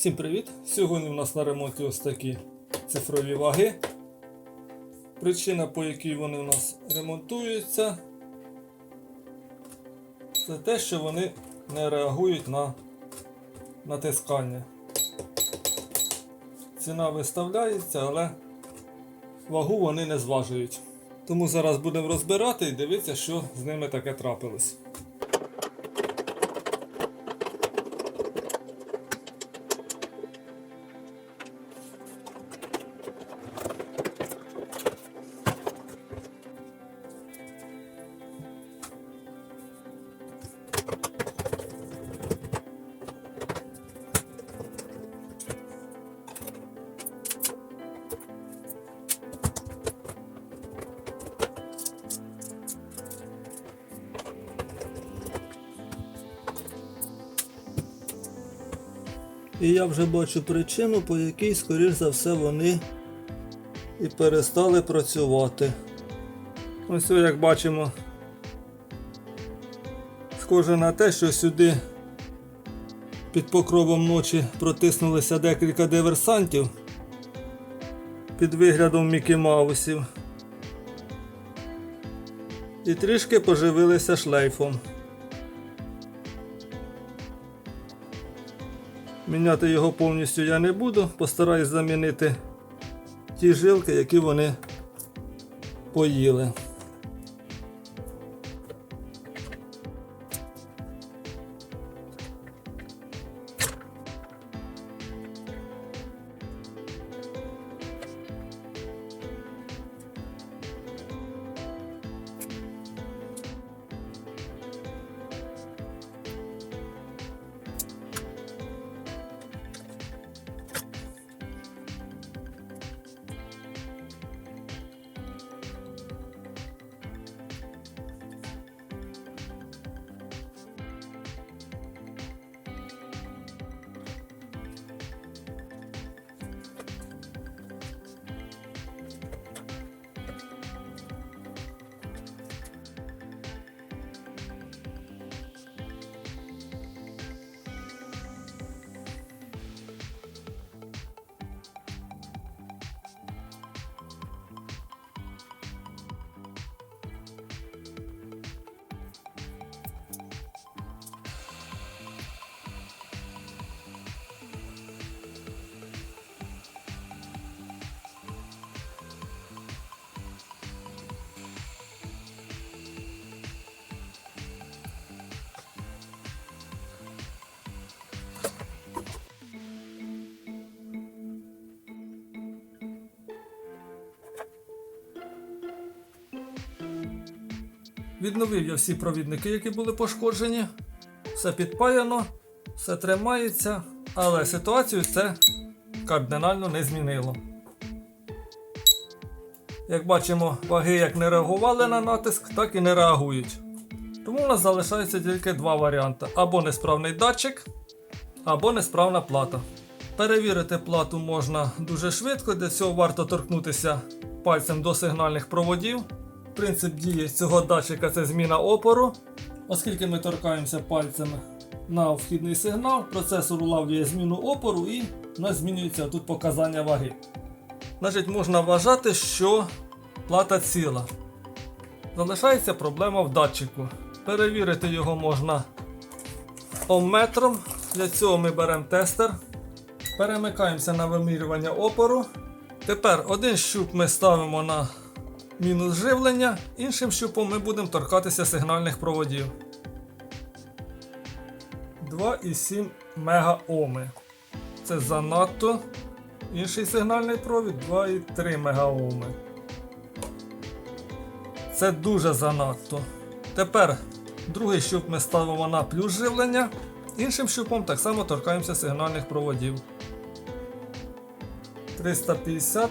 Всім привіт! Сьогодні у нас на ремонті ось такі цифрові ваги. Причина, по якій вони у нас ремонтуються, це те, що вони не реагують на натискання. Ціна виставляється, але вагу вони не зважують. Тому зараз будемо розбирати і дивитися, що з ними таке трапилось. І я вже бачу причину, по якій, скоріш за все, вони і перестали працювати. Ось як бачимо, схоже на те, що сюди під покровом ночі протиснулися декілька диверсантів під виглядом Мікі Маусів. І трішки поживилися шлейфом. Міняти його повністю я не буду, постараюсь замінити ті жилки, які вони поїли. Відновив я всі провідники, які були пошкоджені. Все підпаяно, все тримається, але ситуацію це кардинально не змінило. Як бачимо, ваги як не реагували на натиск, так і не реагують. Тому у нас залишається тільки два варіанти: або несправний датчик, або несправна плата. Перевірити плату можна дуже швидко, для цього варто торкнутися пальцем до сигнальних проводів. Принцип дії цього датчика це зміна опору. Оскільки ми торкаємося пальцями на вхідний сигнал, процесор улавлює зміну опору і у нас змінюється тут показання ваги. Значить, можна вважати, що плата ціла. Залишається проблема в датчику. Перевірити його можна омметром. Для цього ми беремо тестер. Перемикаємося на вимірювання опору. Тепер один щуп ми ставимо на мінус живлення, іншим щупом ми будемо торкатися сигнальних проводів. 2,7 мегаоми. Це занадто. Інший сигнальний провід 2,3 мегаоми. Це дуже занадто. Тепер другий щуп ми ставимо на плюс живлення. Іншим щупом так само торкаємося сигнальних проводів. 350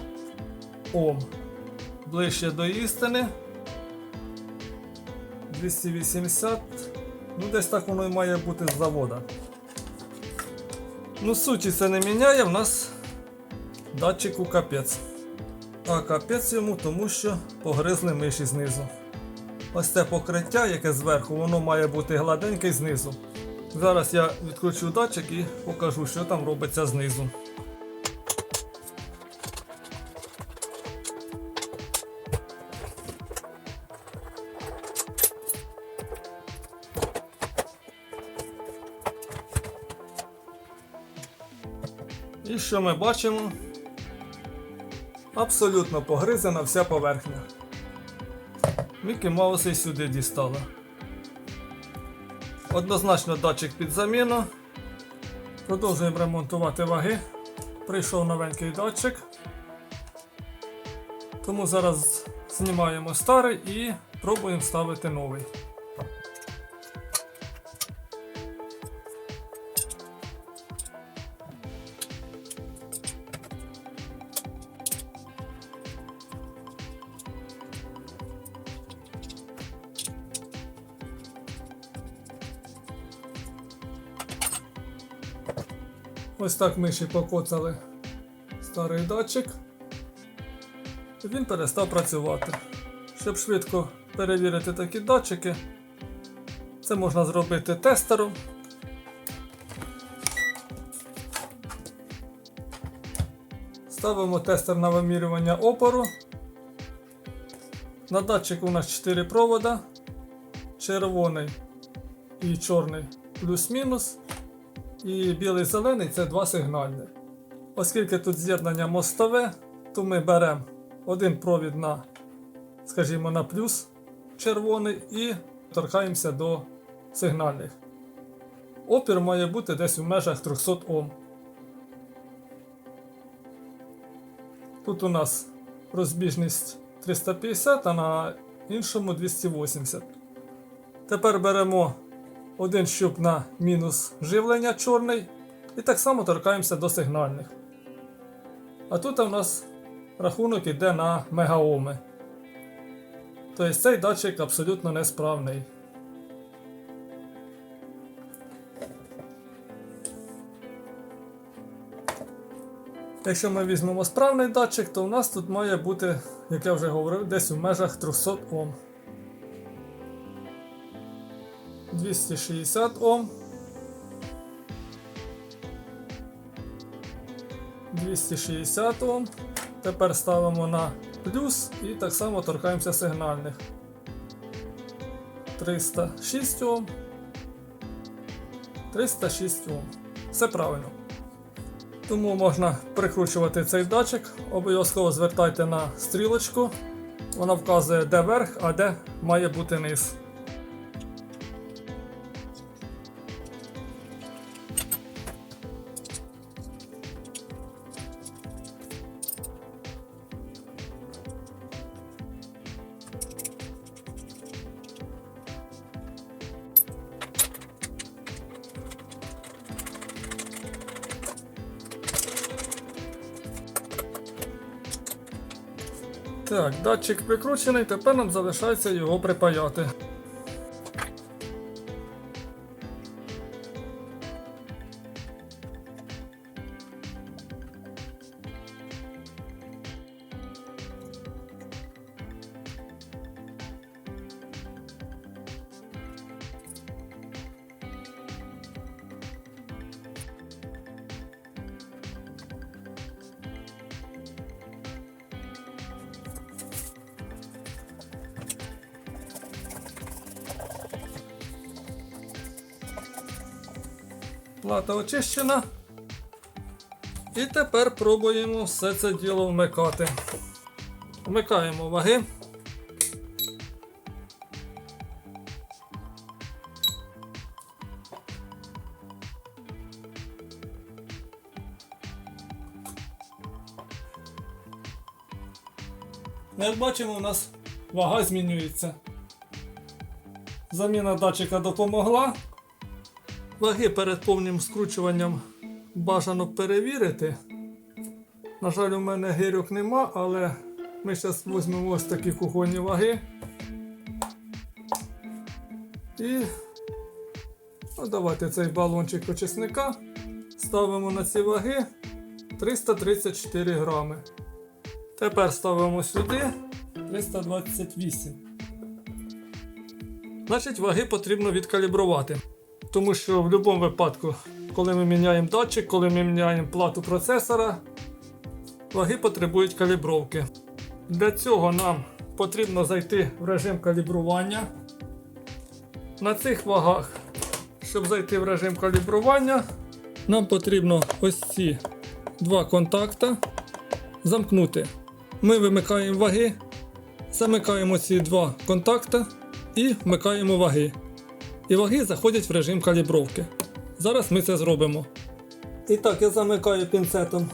Ом. Ближче до істини. 280. Ну, десь так воно і має бути з завода. Ну, суті це не міняє, в нас датчику капець. А капець йому, тому що погризли миші знизу. Ось це покриття, яке зверху, воно має бути гладеньке знизу. Зараз я відкручу датчик і покажу, що там робиться знизу. І що ми бачимо? Абсолютно погризана вся поверхня. Мікі Маус і сюди дістала. Однозначно датчик під заміну. Продовжуємо ремонтувати ваги. Прийшов новенький датчик. Тому зараз знімаємо старий і пробуємо ставити новий. Ось так ми ще покоцали старий датчик. Він перестав працювати. Щоб швидко перевірити такі датчики, це можна зробити тестером. Ставимо тестер на вимірювання опору. На датчик у нас 4 провода. Червоний і чорний плюс-мінус. І білий зелений це два сигнальні. Оскільки тут з'єднання мостове, то ми беремо один провід на, скажімо, на плюс червоний і торкаємося до сигнальних. Опір має бути десь у межах 300 Ом. Тут у нас розбіжність 350, а на іншому 280. Тепер беремо один щуп на мінус живлення чорний. І так само торкаємося до сигнальних. А тут у нас рахунок йде на мегаоми. Тобто цей датчик абсолютно несправний. Якщо ми візьмемо справний датчик, то у нас тут має бути, як я вже говорив, десь у межах 300 Ом. 260 Ом. 260 Ом. Тепер ставимо на плюс і так само торкаємося сигнальних. 306 Ом. 306 Ом. Все правильно. Тому можна прикручувати цей датчик. Обов'язково звертайте на стрілочку. Вона вказує, де верх, а де має бути низ. Так, датчик прикручений, тепер нам залишається його припаяти. Плата очищена. І тепер пробуємо все це діло вмикати. Вмикаємо ваги. Як бачимо, у нас вага змінюється. Заміна датчика допомогла. Ваги перед повним скручуванням бажано перевірити. На жаль, у мене гирьок нема, але ми зараз візьмемо ось такі кухонні ваги. І ну, давайте цей балончик очисника ставимо на ці ваги 334 грами. Тепер ставимо сюди 328. Значить, ваги потрібно відкалібрувати. Тому що в будь-якому випадку, коли ми міняємо датчик, коли ми міняємо плату процесора, ваги потребують калібровки. Для цього нам потрібно зайти в режим калібрування. На цих вагах, щоб зайти в режим калібрування, нам потрібно ось ці два контакта замкнути. Ми вимикаємо ваги, замикаємо ці два контакта і вмикаємо ваги. І ваги заходять в режим калібровки. Зараз ми це зробимо. І так, я замикаю пінцетом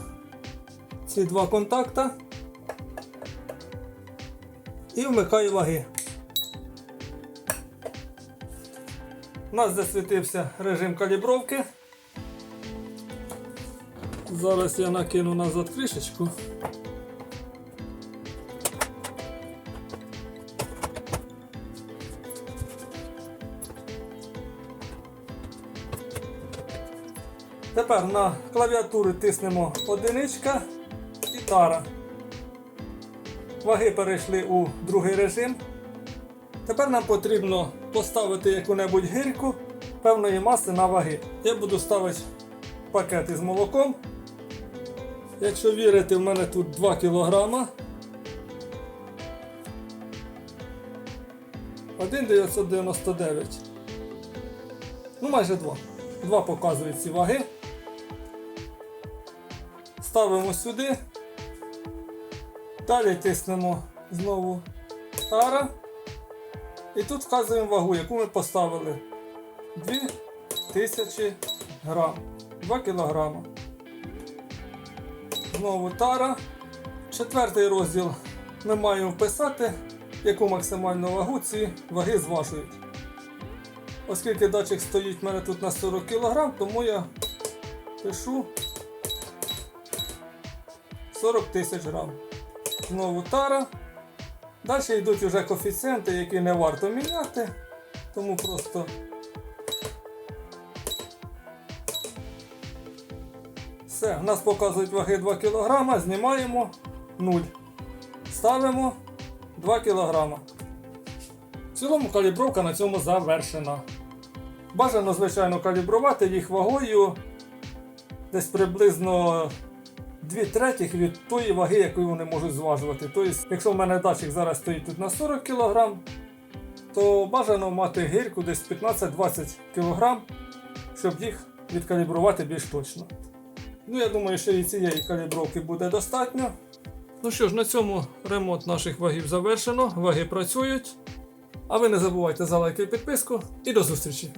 ці два контакта і вмикаю ваги. У нас засвітився режим калібровки. Зараз я накину назад кришечку. Тепер на клавіатуру тиснемо одиничка і тара. Ваги перейшли у другий режим. Тепер нам потрібно поставити яку-небудь гирьку певної маси на ваги. Я буду ставити пакет із молоком. Якщо вірити, в мене тут 2 кг. 1,999. Ну, майже 2. 2 показують ці ваги. Ставимо сюди. Далі тиснемо знову тара. І тут вказуємо вагу, яку ми поставили. 2000 грам. 2 кілограма. Знову тара. Четвертий розділ ми маємо вписати, яку максимальну вагу ці ваги зважують. Оскільки датчик стоїть в мене тут на 40 кг, тому я пишу 40 тисяч грам. Знову тара. Далі йдуть вже коефіцієнти, які не варто міняти, тому просто все, в нас показують ваги 2 кг, знімаємо 0. Ставимо 2 кг. В цілому калібровка на цьому завершена. Бажано, звичайно, калібрувати їх вагою десь приблизно 2 третіх від тої ваги, яку вони можуть зважувати. Тобто, якщо в мене датчик зараз стоїть тут на 40 кг, то бажано мати гірку десь 15-20 кг, щоб їх відкалібрувати більш точно. Ну, я думаю, що і цієї калібровки буде достатньо. Ну що ж, на цьому ремонт наших вагів завершено, ваги працюють. А ви не забувайте за лайк і підписку і до зустрічі!